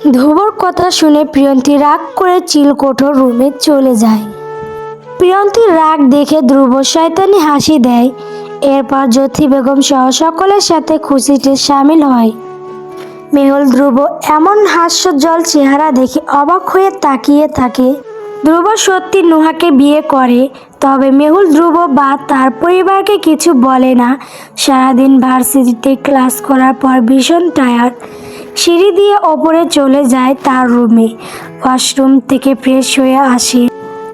ধ্রুবর কথা শুনে প্রিয়ন্তী রাগ করে চিলকোঠোর রুমে চলে যায়। প্রিয়ন্তীর রাগ দেখে ধ্রুব শয়তানি হাসি দেয়। এরপর জ্যোতি বেগম সহ সকলের সাথে খুশিতে সামিল হয়। মেহুল ধ্রুব এমন হাস্যজ্জ্বল চেহারা দেখে অবাক হয়ে তাকিয়ে থাকে। ধ্রুব সত্যি নুহাকে বিয়ে করে, তবে মেহুল ধ্রুব বা তার পরিবারকে কিছু বলে না। সারাদিন ভার্সিটিতে ক্লাস করার পর ভীষণ টায়ার্ড সিঁড়ি দিয়ে ওপরে চলে যায় তার রুমে। ওয়াশরুম থেকে ফ্রেশ হয়ে আসে।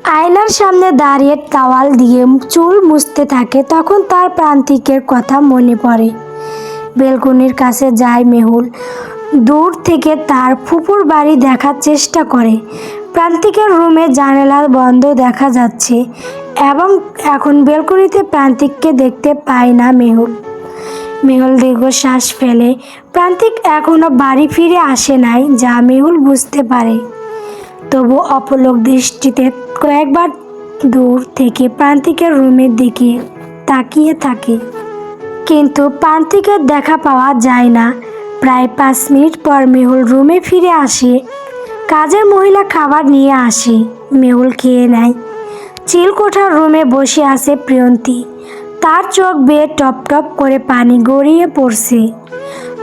আয়নার সামনে দাঁড়িয়ে টাওয়াল দিয়ে চুল মুছতে থাকে, তখন তার প্রান্তিকের কথা মনে পড়ে। বেলকনির কাছে যায় মেহুল। দূর থেকে তার ফুপুর বাড়ি দেখার চেষ্টা করে। প্রান্তিকের রুমে জানালা বন্ধ দেখা যাচ্ছে এবং এখন বেলকনিতে প্রান্তিককে দেখতে পায় না মেহুল। মেহুল দীর্ঘশ্বাস ফেলে। প্রান্তিক এখনও বাড়ি ফিরে আসে নাই, যা মেহুল বুঝতে পারে। তবু অপলক দৃষ্টিতে কয়েকবার দূর থেকে প্রান্তিকের রুমের দিকে তাকিয়ে থাকে। কিন্তু প্রান্তিকের দেখা পাওয়া যায় না। প্রায় পাঁচ মিনিট পর মেহুল রুমে ফিরে আসে। কাজের মহিলা খাবার নিয়ে আসে। মেহুল খেয়ে নেয়। চিলকোঠার রুমে বসে আছে প্রিয়ন্তী। তার চোখ বেয়ে টপ টপ করে পানি গড়িয়ে পড়ছে।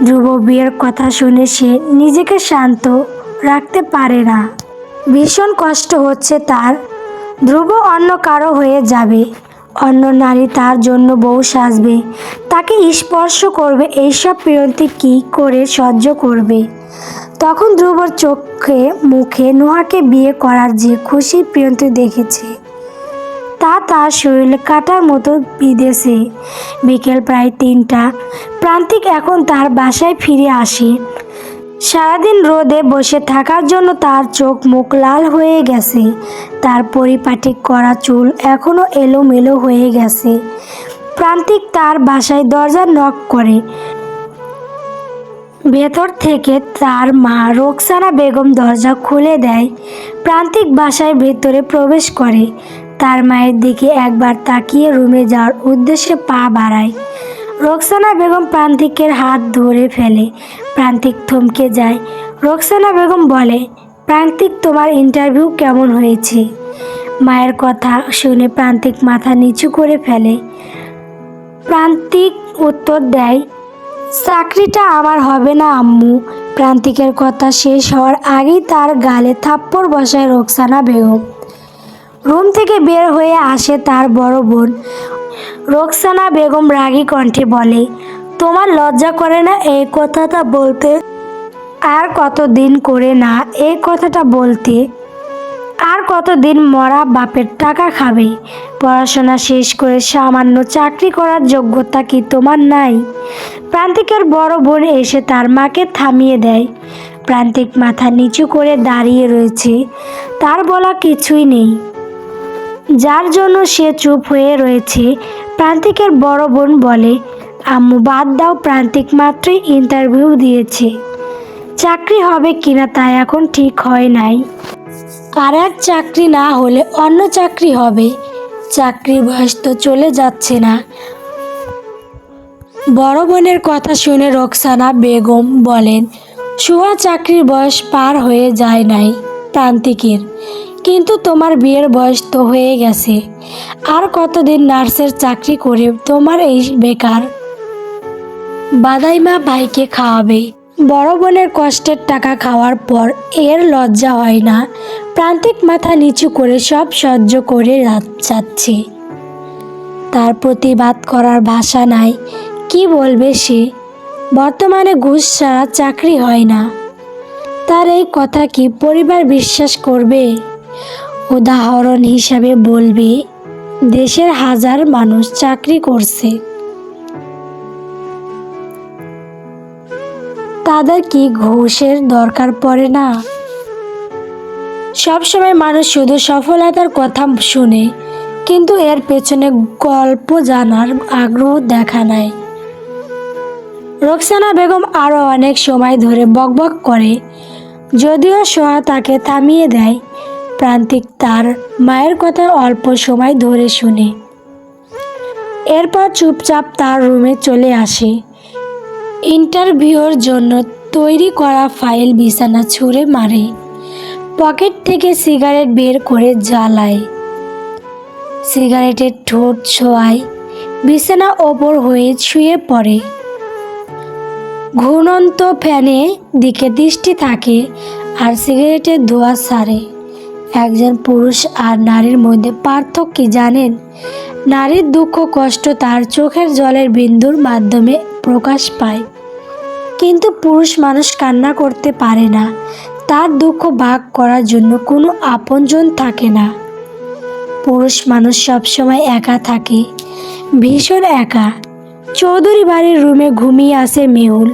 ধ্রুব বিয়ের কথা শুনে সে নিজেকে শান্ত রাখতে পারে না। ভীষণ কষ্ট হচ্ছে তার। ধ্রুব অন্য কারও হয়ে যাবে। অন্য নারী তার জন্য বউ সাজবে। তাকে স্পর্শ করবে, এইসব প্রিয়ন্তি কি করে সহ্য করবে? তখন ধ্রুবর চোখে, মুখে, নোহাকে বিয়ে করার যে খুশি প্রিয়ন্তি দেখেছে। তার শরীর কাটার মতো বিদেশে বিকেল প্রায় তিনটা। প্রান্তিক এখন তার বাসায় ফিরে আসে। সারাদিন রোদে বসে থাকার জন্য তার চোখ মুখ লাল হয়ে গেছে। তার পরিপাটি করা চুল এখনও এলোমেলো হয়ে গেছে। প্রান্তিক তার বাসায় দরজা নক করে। ভেতর থেকে তার মা রোকসানা বেগম দরজা খুলে দেয়। প্রান্তিক বাসায় ভেতরে প্রবেশ করে। তার মায়ের দিকে একবার তাকিয়ে রুমে যাওয়ার উদ্দেশ্যে পা বাড়ায়। রোকসানা বেগম প্রান্তিকের হাত ধরে ফেলে। প্রান্তিক থমকে যায়। রোকসানা বেগম বলে, প্রান্তিক, তোমার ইন্টারভিউ কেমন হয়েছে? মায়ের কথা শুনে প্রান্তিক মাথা নিচু করে ফেলে। প্রান্তিক উত্তর দেয়, চাকরিটা আমার হবে না, আম্মু। প্রান্তিকের কথা শেষ হওয়ার আগেই তার গালে থাপ্পড় বসায় রোকসানা বেগম। রুম থেকে বের হয়ে আসে তার বড় বোন। রোকসানা বেগম রাগী কণ্ঠে বলে, তোমার লজ্জা করে না এই কথাটা বলতে? আর কতদিন করে না এই কথাটা বলতে? আর কতদিন মরা বাপের টাকা খাবে? পড়াশোনা শেষ করে সামান্য চাকরি করার যোগ্যতা কি তোমার নাই? প্রান্তিকের বড় বোন এসে তার মাকে থামিয়ে দেয়। প্রান্তিক মাথা নিচু করে দাঁড়িয়ে রয়েছে। তার বলা কিছুই নেই। যার জন্য সে চুপ হয়ে রয়েছে। প্রান্তিকের বড় বোন বলে, আম্মু, বাদ দাও, প্রান্তিক মাত্রই ইন্টারভিউ দিয়েছে। চাকরি হবে কিনা তা এখন ঠিক হয় নাই। আর এক চাকরি না হলে অন্য চাকরি হবে। চাকরির বয়স তো চলে যাচ্ছে না। বড় বোনের কথা শুনে রোকসানা বেগম বলেন, সুহা চাকরির বয়স পার হয়ে যায় নাই প্রান্তিকের। কিন্তু তোমার বিয়ের বয়স তো হয়ে গেছে। আর কতদিন নার্সের চাকরি করে তোমার এই বেকার? বাদাইমা ভাইকে খাওয়াবে। বড় বোনের কষ্টের টাকা খাওয়ার পর এর লজ্জা হয় না। প্রান্তিক মাথা নিচু করে সব সহ্য করে যাচ্ছে। তার প্রতিবাদ করার ভাষা নাই। কি বলবে সে? বর্তমানে ঘুষ ছাড়া চাকরি হয় না। তার এই কথা কি পরিবার বিশ্বাস করবে? উদাহরণ হিসাবে বলবে, দেশের হাজার মানুষ চাকরি করছে। তাদের কি ঘুষের দরকার পড়ে না? সবসময় মানুষ শুধু সফলতার কথা শুনে, কিন্তু এর পেছনে গল্প জানার আগ্রহ দেখা নাই। রোকসানা বেগম আরও অনেক সময় ধরে বকবক করে, যদিও সোহা তাকে থামিয়ে দেয় প্রান্তিক তার মায়ের কথা অল্প সময় ধরে শুনে। এরপর চুপচাপ তার রুমে চলে আসে। ইন্টারভিউর জন্য তৈরি করা ফাইল বিছানা ছুঁড়ে মারে। পকেট থেকে সিগারেট বের করে জ্বালায়। সিগারেটের ঠোঁট ছোঁয়ায়। বিছানা ওপর হয়ে শুয়ে পড়ে। ঘুণন্ত ফ্যানে দিকে দৃষ্টি থাকে আর সিগারেটের ধোঁয়া ছাড়ে একজন পুরুষ আর নারীর মধ্যে পার্থক্য জানেন? নারীর দুঃখ কষ্ট তার চোখের জলের বিন্দুর মাধ্যমে প্রকাশ পায়। কিন্তু পুরুষ মানুষ কান্না করতে পারে না। তার দুঃখ ভাগ করার জন্য কোনো আপনজন থাকে না। পুরুষ মানুষ সবসময় একা থাকে, ভীষণ একা। চৌধুরী বাড়ির রুমে ঘুমিয়ে আসে মেহুল।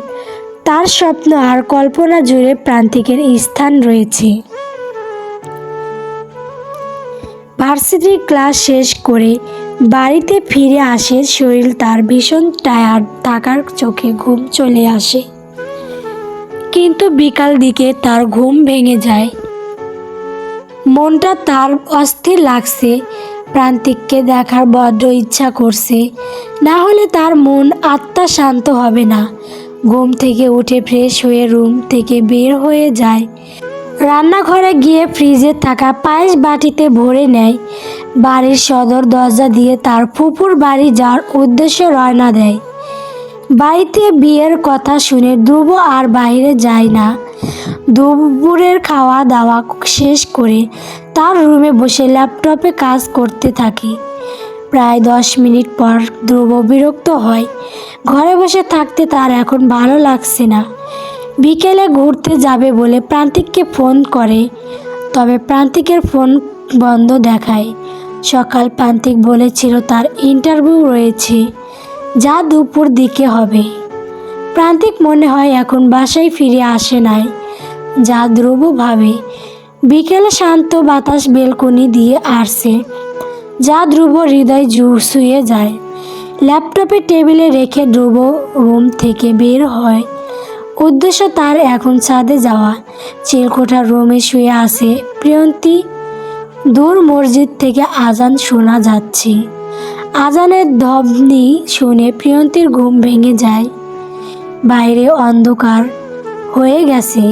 তার স্বপ্ন আর কল্পনা জুড়ে প্রান্তিকের স্থান রয়েছে। ভার্সিটির ক্লাস শেষ করে বাড়িতে ফিরে আসে, শরীর তার ভীষণ টায়ার্ড থাকার চোখে ঘুম চলে আসে। কিন্তু বিকাল দিকে তার ঘুম ভেঙে যায়। মনটা তার অস্থির লাগছে, প্রান্তিককে দেখার বড্ড ইচ্ছা করছে। না হলে তার মন আত্মা শান্ত হবে না। ঘুম থেকে উঠে ফ্রেশ হয়ে রুম থেকে বের হয়ে যায়। রান্নাঘরে গিয়ে ফ্রিজে থাকা পায়েস বাটিতে ভরে নেয়। বাড়ির সদর দরজা দিয়ে তার ফুপুর বাড়ি যাওয়ার উদ্দেশ্যে রওনা দেয়। বাড়িতে বিয়ের কথা শুনে ধ্রুব আর বাইরে যায় না। দুপুরের খাওয়া দাওয়া শেষ করে তার রুমে বসে ল্যাপটপে কাজ করতে থাকে। প্রায় দশ মিনিট পর ধ্রুব বিরক্ত হয়। ঘরে বসে থাকতে তার এখন ভালো লাগছে না। বিকেলে ঘুরতে যাবে বলে প্রান্তিককে ফোন করে, তবে প্রান্তিকের ফোন বন্ধ দেখায়। সকাল প্রান্তিক বলেছিল তার ইন্টারভিউ রয়েছে, যা দুপুর দিকে হবে। প্রান্তিক মনে হয় এখন বাসায় ফিরে আসে নাই, যা ধ্রুব ভাবে। বিকেলে শান্ত বাতাস বেলকনি দিয়ে আসছে যা ধ্রুব হৃদয় জু শুয়ে যায়। ল্যাপটপে টেবিলে রেখে ধ্রুব রুম থেকে বের হয়। উদ্দেশ্য তার এখন ছাদে যাওয়া। চিলকোঠার রুমে শুয়ে আসে প্রিয়ন্তী। দূর মসজিদ থেকে আজান শোনা যাচ্ছে। আজানের ধবনি শুনে প্রিয়ন্তীর ঘুম ভেঙে যায়। বাইরে অন্ধকার হয়ে গেছে।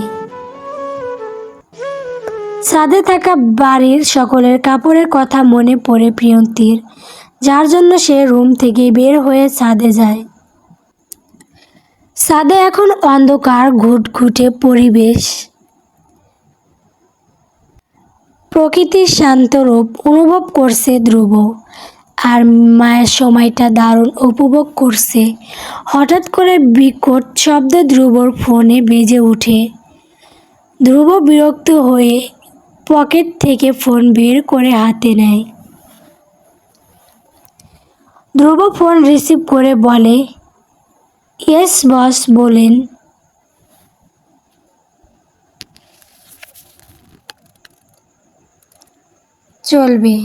ছাদে থাকা বাড়ির সকলের কাপড়ের কথা মনে পড়ে প্রিয়ন্তীর, যার জন্য সে রুম থেকে বের হয়ে ছাদে যায়। ছাদে এখন অন্ধকার, ঘুটঘুটে পরিবেশ। প্রকৃতির শান্ত রূপ অনুভব করছে ধ্রুব, আর মায়ের সময়টা দারুণ উপভোগ করছে। হঠাৎ করে বিকট শব্দে ধ্রুবর ফোনে বেজে ওঠে। ধ্রুব বিরক্ত হয়ে পকেট থেকে ফোন বের করে হাতে নেয়। ধ্রুব ফোন রিসিভ করে বলে ইয়েস বস বলেন চলবে